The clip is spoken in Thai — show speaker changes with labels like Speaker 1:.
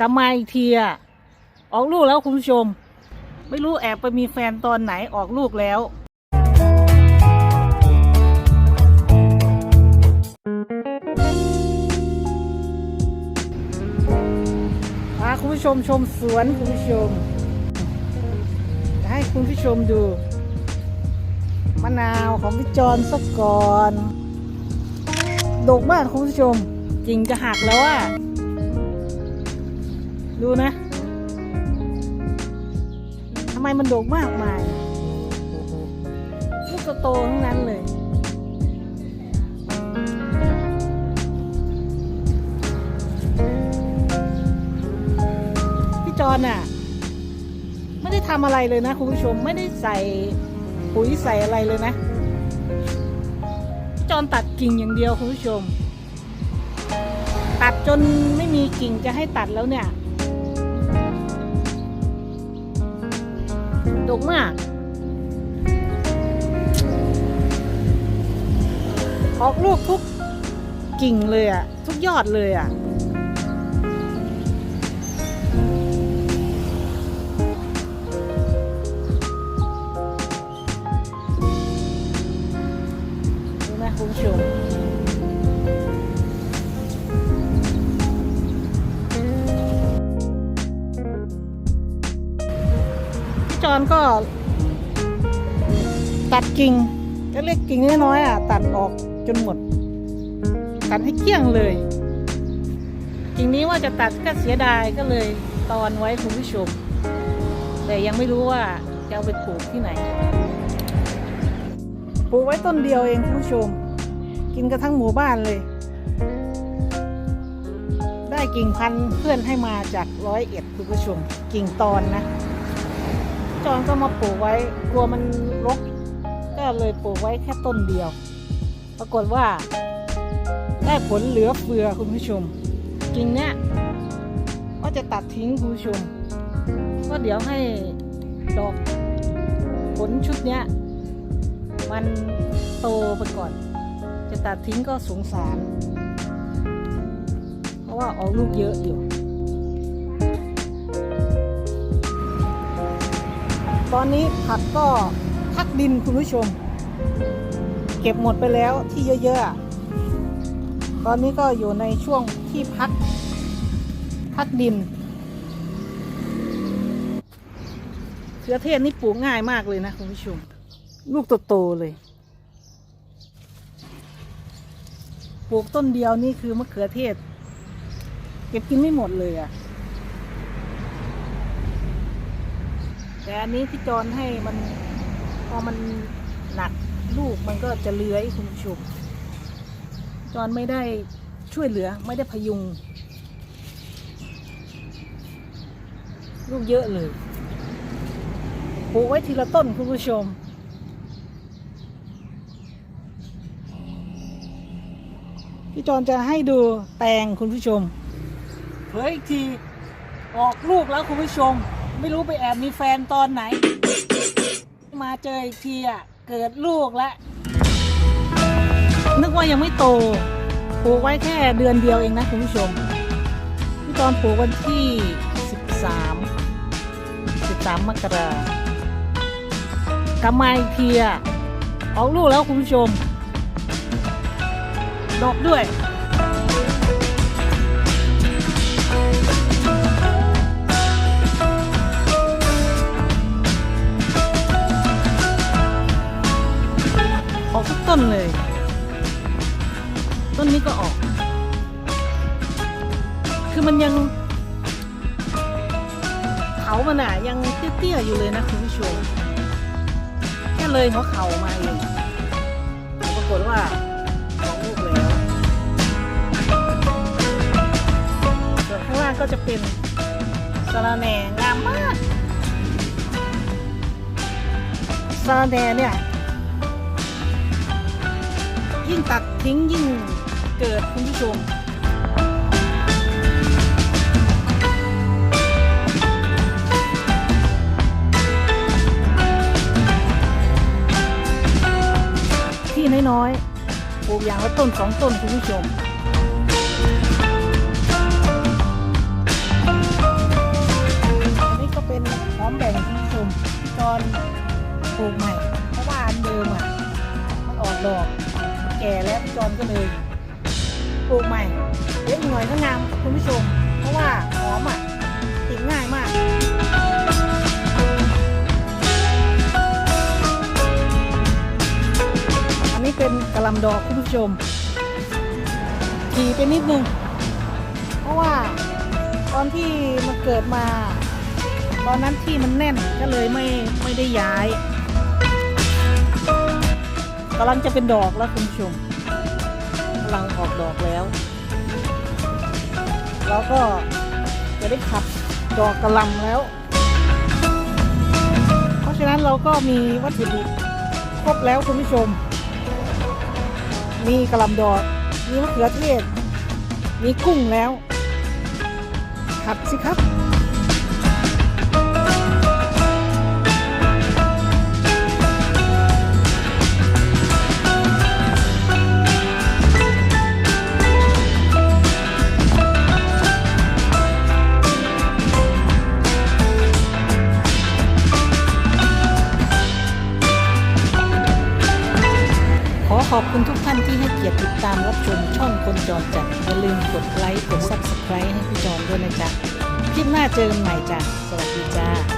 Speaker 1: กลับมาอีกทีอะออกลูกแล้วคุณผู้ชม ไม่รู้แอบไปมีแฟนตอนไหนออกลูกแล้วพาคุณผู้ชมชมสวนคุณผู้ชม ให้คุณผู้ชมดู มะนาวของพี่จอนสักก่อนดกมากคุณผู้ชมกิ่งจะหักแล้วอะ ดูนะทำไมมันโดกมากมายลูกโตทั้งนั้นเลยพี่จอนอะ ไม่ได้ทำอะไรเลยนะคุณผู้ชมไม่ได้ใส่ปุ๋ยใส่อะไรเลยนะ จอนตัดกิ่งอย่างเดียวคุณผู้ชม ตัดจนไม่มีกิ่งจะให้ตัดแล้วเนี่ย ดกมากออกลูกทุกกิ่งเลยอะทุกยอดเลยอะ จอนก็ตัดกิ่งก็เล็กกิ่งน้อยๆอะ ตัดออกจนหมด ตัดให้เกลี้ยงเลย กิ่งนี้ว่าจะตัดก็เสียดายก็เลยตอนไว้คุณผู้ชม แต่ยังไม่รู้ว่าจะเอาไปปลูกที่ไหน ปลูกไว้ต้นเดียวเองคุณผู้ชม กินกันทั้งหมู่บ้านเลย ได้กิ่งพันธุ์เพื่อนให้มาจากร้อยเอ็ดคุณผู้ชม กิ่งตอนนะ จอนก็มาปลูกไว้กลัวมันรกก็เลยปลูกไว้แค่ต้นเดียว ปรากฏว่า ได้ผลเหลือเฟือคุณผู้ชมกิ่งเนี้ยก็จะตัดทิ้งคุณผู้ชม ก็เดี๋ยวให้ดอกผลชุดเนี้ยมันโตไปก่อน จะตัดทิ้งก็สงสาร เพราะว่าออกลูกเยอะอยู่ ตอนนี้ผักก็พักดินคุณผู้ชม เก็บหมดไปแล้วที่เยอะๆ ตอนนี้ก็อยู่ในช่วงที่พัก พักดินเขือเทศนี่ปลูกง่ายมากเลยนะคุณผู้ชม ลูกโตๆเลยปลูกต้นเดียวนี่คือมะเขือเทศ เก็บกินไม่หมดเลยอะ แต่อันนี้ที่จอนให้มันพอมันหนักลูกมันก็จะเลื้อยคุณผู้ชมจอนไม่ได้ช่วยเหลือไม่ได้พยุง ลูกเยอะเลยปลูกไว้ทีละต้นคุณผู้ชมพี่จอนจะให้ดูแตงคุณผู้ชมเผยอีกทีออกลูกแล้วคุณผู้ชม ไม่รู้ไปแอบมีแฟนตอนไหน มาเจออีกทีอะ เกิดลูกแล้ว นึกว่ายังไม่โตปลูกไว้แค่เดือนเดียวเองนะคุณผู้ชมพี่จอนปลูกวันที่ 13 13 มกราคมกลับมาอีกทีอะออกลูกแล้วคุณผู้ชมดอกด้วย นนี้ก็ออก คือมันยังเขามันอะยังเตี้ยๆอยู่เลยนะคุณผู้ชมแค่เลยหัวเข่ามาเองปรากฏว่าของลูกแล้วส่วนข้างล่างก็จะเป็นสาระแหน่งามมากสาระแหน่เนี่ยยิ่งตัดทิ้งยิ่ง เกิดคุณผู้ชมที่น้อยๆปลูกอย่างละต้นสองต้นคุณผู้ชมนี่ก็เป็นพร้อมแบ่งคุณผู้ชมตอนปลูกใหม่ เพราะว่าอันเดิมอะมันออกดอกแก่แล้วจอนก็เลย หม่เยอะหน่อยก็งามคุณผู้ชม เพราะว่าหอมอะติดง่ายมากอันนี้เป็นกระลำดอกคุณผู้ชมทีไปนิดนึง เพราะว่าตอนที่มันเกิดมา ตอนนั้นที่มันแน่นก็เลยไม่ไม่ได้ย้ายกำลังจะเป็นดอกแล้วคุณผู้ชมำลังออกดอกแล้ว แล้วก็จะได้ขับดอกกระลำแล้ว เพราะฉะนั้นเราก็มีวัตถุดิบครบแล้วคุณผู้ชม มีกระลำดอก มีมะเขือเทศ มีกุ้งแล้วผัดสิครับ อขอบคุณทุกท่านที่ให้เกียรติติดตามรับชมช่องคนจอจัดอย่าลืมกดไลค์กด Subscribe ให้พี่จอนด้วยนะจ๊ะคลิปหน้าเจอกันใหม่จ้ะสวัสดีจ้า